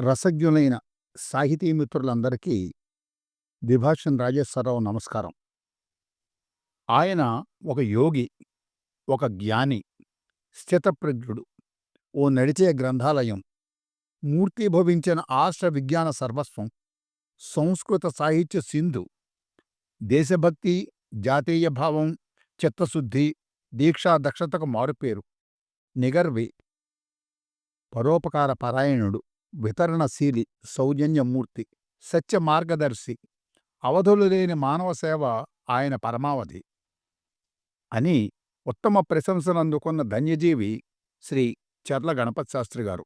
రసజ్ఞులైన సాహితీ మిత్రులందరికీ ద్విభాషన్ రాజేశ్వరరావు నమస్కారం. ఆయన ఒక యోగి ఒక జ్ఞాని స్థితప్రజ్ఞుడు. ఓ నడిచే గ్రంథాలయం మూర్తిభవించిన ఆశ్ర విజ్ఞాన సర్వస్వం సంస్కృత సాహిత్య సింధు దేశభక్తి జాతీయ భావం చిత్తశుద్ధి దీక్షా దక్షతకు మారుపేరు నిగర్వి పరోపకార పరాయణుడు. వితరణశీలి సౌజన్యమూర్తి సత్య మార్గదర్శి అవధులు లేని మానవ సేవ ఆయన పరమావధి అని ఉత్తమ ప్రశంసలు అందుకున్న ధన్యజీవి శ్రీ చర్ల గణపతి శాస్త్రి గారు.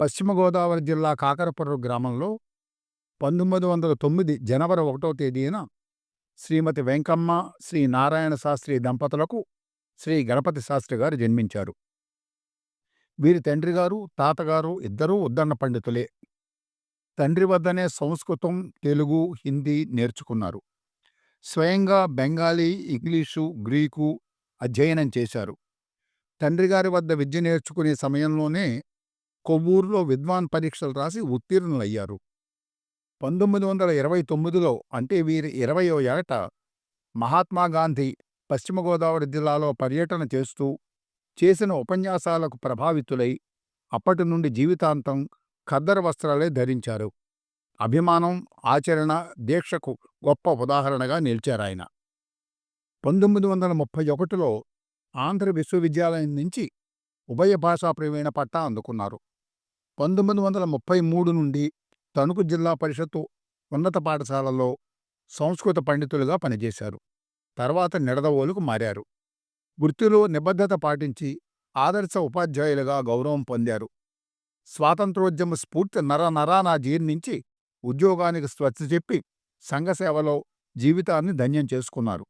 పశ్చిమ గోదావరి జిల్లా కాకరపురం గ్రామంలో పంతొమ్మిది వందల తొమ్మిది జనవరి ఒకటో తేదీన శ్రీమతి వెంకమ్మ శ్రీ నారాయణ శాస్త్రి దంపతులకు శ్రీ గణపతి శాస్త్రి గారు జన్మించారు. వీరి తండ్రి గారు తాతగారు ఇద్దరూ ఉద్దన్న పండితులే. తండ్రి వద్దనే సంస్కృతం తెలుగు హిందీ నేర్చుకున్నారు. స్వయంగా బెంగాలీ ఇంగ్లీషు గ్రీకు అధ్యయనం చేశారు. తండ్రి గారి వద్ద విద్య నేర్చుకునే సమయంలోనే కొవ్వూరులో విద్వాన్ పరీక్షలు రాసి ఉత్తీర్ణులయ్యారు. పంతొమ్మిది వందల ఇరవై తొమ్మిదిలో అంటే వీరి ఇరవయో ఏట మహాత్మాగాంధీ పశ్చిమ గోదావరి జిల్లాలో పర్యటన చేస్తూ చేసిన ఉపన్యాసాలకు ప్రభావితులై అప్పటి నుండి జీవితాంతం ఖద్దరు వస్త్రాలే ధరించారు. అభిమానం ఆచరణ దీక్షకు గొప్ప ఉదాహరణగా నిలిచారాయన పంతొమ్మిది వందల ముప్పై ఒకటిలో ఆంధ్ర విశ్వవిద్యాలయం నుంచి ఉభయ భాషా ప్రవీణ పట్టా అందుకున్నారు. పంతొమ్మిది వందల ముప్పై మూడు నుండి తణుకు జిల్లా పరిషత్తు ఉన్నత పాఠశాలలో సంస్కృత పండితులుగా పనిచేశారు. తర్వాత నిడదవోలుకు మారారు. వృత్తిలో నిబద్ధత పాటించి ఆదర్శ ఉపాధ్యాయులుగా గౌరవం పొందారు. స్వాతంత్రోద్యమ స్ఫూర్తి నరనరాన జీర్ణించి ఉద్యోగానికి స్వచ్ఛ చెప్పి సంఘసేవలో జీవితాన్ని ధన్యం చేసుకున్నారు.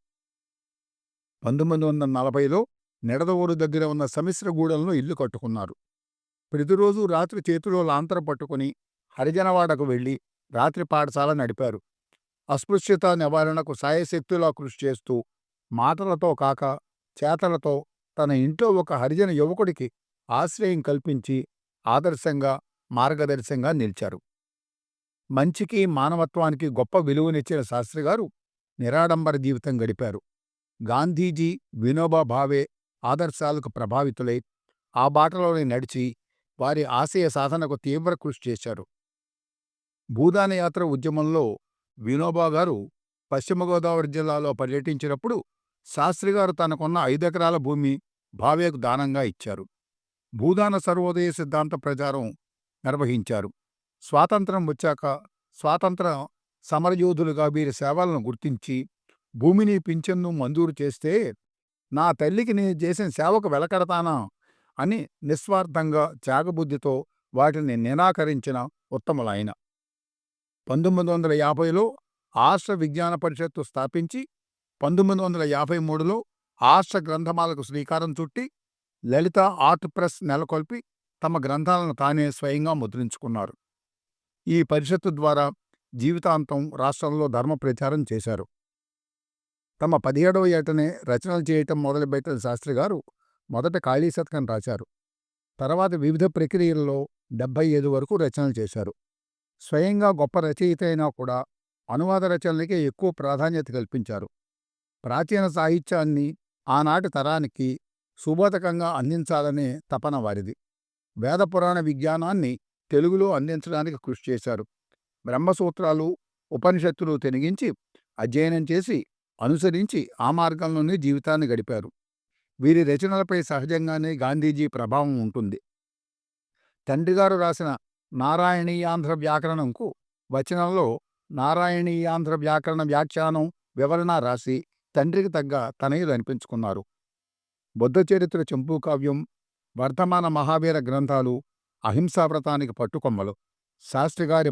పంతొమ్మిది వందల నలభైలో నిడదవోరు దగ్గర ఉన్న సమిశ్రగూడెంలో ఇల్లు కట్టుకున్నారు. ప్రతిరోజు రాత్రి చేతిలో లాంతర పట్టుకుని హరిజనవాడకు వెళ్ళి రాత్రి పాఠశాల నడిపారు. అస్పృశ్యత నివారణకు సాయశక్తులా కృషి చేస్తూ మాటలతో కాక చేతలతో తన ఇంట్లో ఒక హరిజన యువకుడికి ఆశ్రయం కల్పించి ఆదర్శంగా మార్గదర్శంగా నిలిచారు. మంచికి మానవత్వానికి గొప్ప విలువనిచ్చిన శాస్త్రిగారు నిరాడంబర జీవితం గడిపారు. గాంధీజీ వినోబా భావే ఆదర్శాలకు ప్రభావితులై ఆ బాటలోనే నడిచి వారి ఆశయ సాధనకు తీవ్ర కృషి చేశారు. భూదానయాత్ర ఉద్యమంలో వినోబా గారు పశ్చిమ గోదావరి జిల్లాలో పర్యటించినప్పుడు శాస్త్రిగారు తనకున్న ఐదెకరాల భూమి భావేకు దానంగా ఇచ్చారు. భూదాన సర్వోదయ సిద్ధాంత ప్రచారం నిర్వహించారు. స్వాతంత్రం వచ్చాక స్వాతంత్ర సమరయోధులుగా వీరి సేవలను గుర్తించి భూమిని పింఛన్ను మంజూరు చేస్తే నా తల్లికి నేను చేసిన సేవకు వెలకడతానా అని నిస్వార్థంగా త్యాగబుద్ధితో వాటిని నిరాకరించిన ఉత్తములైన. పంతొమ్మిది వందల యాభైలో ఆశ్ర విజ్ఞాన పరిషత్తు స్థాపించి పంతొమ్మిది వందల యాభై మూడులో ఆర్ష గ్రంథమాలకు శ్రీకారం చుట్టి లలిత ఆర్ట్ ప్రెస్ నెలకొల్పి తమ గ్రంథాలను తానే స్వయంగా ముద్రించుకున్నారు. ఈ పరిషత్తు ద్వారా జీవితాంతం రాష్ట్రంలో ధర్మ ప్రచారం చేశారు. తమ పదిహేడవ ఏటనే రచనలు చేయటం మొదలుపెట్టిన శాస్త్రి గారు మొదట ఖాళీ శతకం రాశారు. తర్వాత వివిధ ప్రక్రియల్లో డెబ్బై ఐదు వరకు రచనలు చేశారు. స్వయంగా గొప్ప రచయిత అయినా కూడా అనువాద రచనలకే ఎక్కువ ప్రాధాన్యత కల్పించారు. ప్రాచీన సాహిత్యాన్ని ఆనాటి తరానికి సుబోధకంగా అందించాలనే తపన వారిది. వేద పురాణ విజ్ఞానాన్ని తెలుగులో అందించడానికి కృషి చేశారు. బ్రహ్మసూత్రాలు ఉపనిషత్తులు తెనిగించి అధ్యయనం చేసి అనుసరించి ఆ మార్గంలోనే జీవితాన్ని గడిపారు. వీరి రచనలపై సహజంగానే గాంధీజీ ప్రభావం ఉంటుంది. తండ్రిగారు రాసిన నారాయణీయాంధ్ర వ్యాకరణంకు వచనంలో నారాయణీయాంధ్ర వ్యాకరణ వ్యాఖ్యానం వివరణ రాసి తండ్రికి తగ్గ తనయులు అనిపించుకున్నారు. బుద్ధ చరిత్ర చెంపు కావ్యం వర్ధమాన మహావీర గ్రంథాలు అహింసావ్రతానికి పట్టుకొమ్మలు శాస్త్రిగారి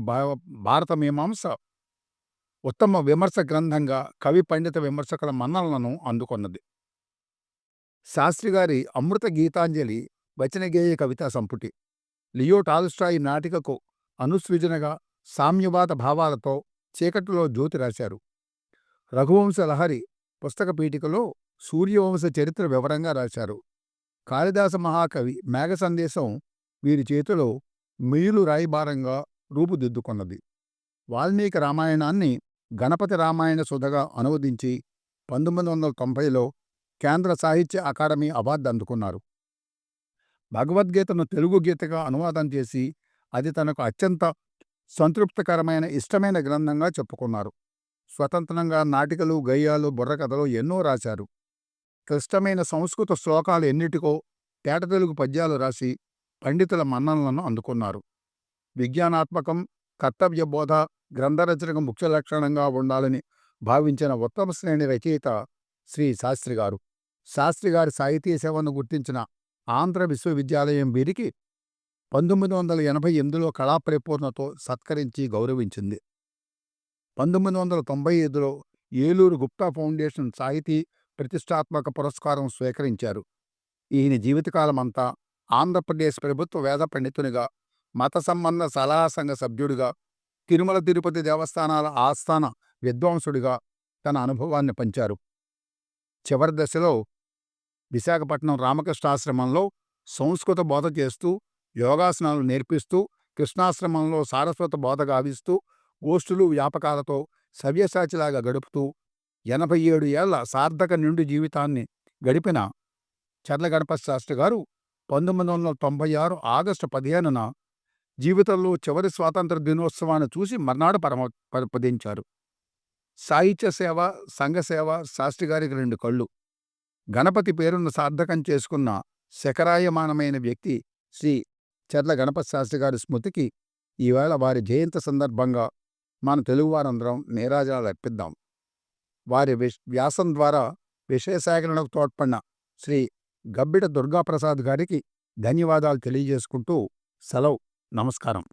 భారత మీమాంస ఉత్తమ విమర్శ గ్రంథంగా కవి పండిత విమర్శకుల మన్ననలను అందుకొన్నది. శాస్త్రిగారి అమృత గీతాంజలి వచనగేయ కవితా సంపుటి లియో టాల్స్టాయి నాటికకు అనుసృజనగా సామ్యవాద భావాలతో చీకటిలో జ్యోతి రాశారు. రఘువంశ లహరి పుస్తక పీఠికలో సూర్యవంశ చరిత్ర వివరంగా రాశారు. కాళిదాస మహాకవి మేఘ సందేశం వీరి చేతిలో మియులు రాయిభారంగా రూపుదిద్దుకున్నది. వాల్మీకి రామాయణాన్ని గణపతి రామాయణ సుధగా అనువదించి పంతొమ్మిది వందల తొంభైలో కేంద్ర సాహిత్య అకాడమీ అవార్డు అందుకున్నారు. భగవద్గీతను తెలుగు గీతగా అనువాదం చేసి అది తనకు అత్యంత సంతృప్తికరమైన ఇష్టమైన గ్రంథంగా చెప్పుకున్నారు. స్వతంత్రంగా నాటికలు గయ్యాలు బుర్రకథలు ఎన్నో రాశారు. క్లిష్టమైన సంస్కృత శ్లోకాలు ఎన్నిటికో తేట తెలుగు పద్యాలు రాసి పండితుల మన్ననలను అందుకున్నారు. విజ్ఞానాత్మకం కర్తవ్య బోధ గ్రంథరచనకు ముఖ్య లక్షణంగా ఉండాలని భావించిన ఉత్తమ శ్రేణి రచయిత శ్రీ శాస్త్రి గారు. శాస్త్రి గారి సాహితీ సేవను గుర్తించిన ఆంధ్ర విశ్వవిద్యాలయం వీరికి పంతొమ్మిది వందల ఎనభై ఎనిమిదిలో కళాపరిపూర్ణతో సత్కరించి గౌరవించింది. పంతొమ్మిది వందల తొంభై ఐదులో ఏలూరు గుప్తా ఫౌండేషన్ సాహితీ ప్రతిష్టాత్మక పురస్కారం స్వీకరించారు. ఈయన జీవితకాలమంతా ఆంధ్రప్రదేశ్ ప్రభుత్వ వేద పండితునిగా మత సంబంధ సలహా సంఘ సభ్యుడిగా తిరుమల తిరుపతి దేవస్థానాల ఆస్థాన విద్వాంసుడిగా తన అనుభవాన్ని పంచారు. చివరి దశలో విశాఖపట్నం రామకృష్ణాశ్రమంలో సంస్కృత బోధ చేస్తూ యోగాసనాలు నేర్పిస్తూ కృష్ణాశ్రమంలో సారస్వత బోధ గావిస్తూ గోష్ఠులు వ్యాపకాలతో సవ్యసాచిలాగా గడుపుతూ ఎనభై ఏడు ఏళ్ళ సార్థక నిండు జీవితాన్ని గడిపిన చర్ల శాస్త్రి గారు పంతొమ్మిది వందల తొంభై ఆరు ఆగస్టు పదిహేనున జీవితంలో చివరి స్వాతంత్ర దినోత్సవాన్ని చూసి మర్నాడు పరమ పదించారు సాహిత్య సేవ సంఘ సేవ శాస్త్రి గారికి రెండు కళ్ళు. గణపతి పేరును సార్థకం చేసుకున్న శకరాయమానమైన వ్యక్తి శ్రీ చర్ల గణపతి శాస్త్రి గారి స్మృతికి ఈవేళ వారి జయంతి సందర్భంగా మన తెలుగువారందరం నీరాజనాలు అర్పిద్దాం. వారి వ్యాసం ద్వారా విషయ సేకరణకు తోడ్పడిన శ్రీ గబ్బిడ దుర్గాప్రసాద్ గారికి ధన్యవాదాలు తెలియజేసుకుంటూ సెలవు. నమస్కారం.